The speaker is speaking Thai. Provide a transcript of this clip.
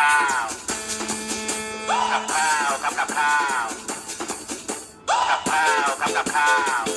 ข้าวกับข้าวกับกับข้าวกับข้าวกับกับข้าว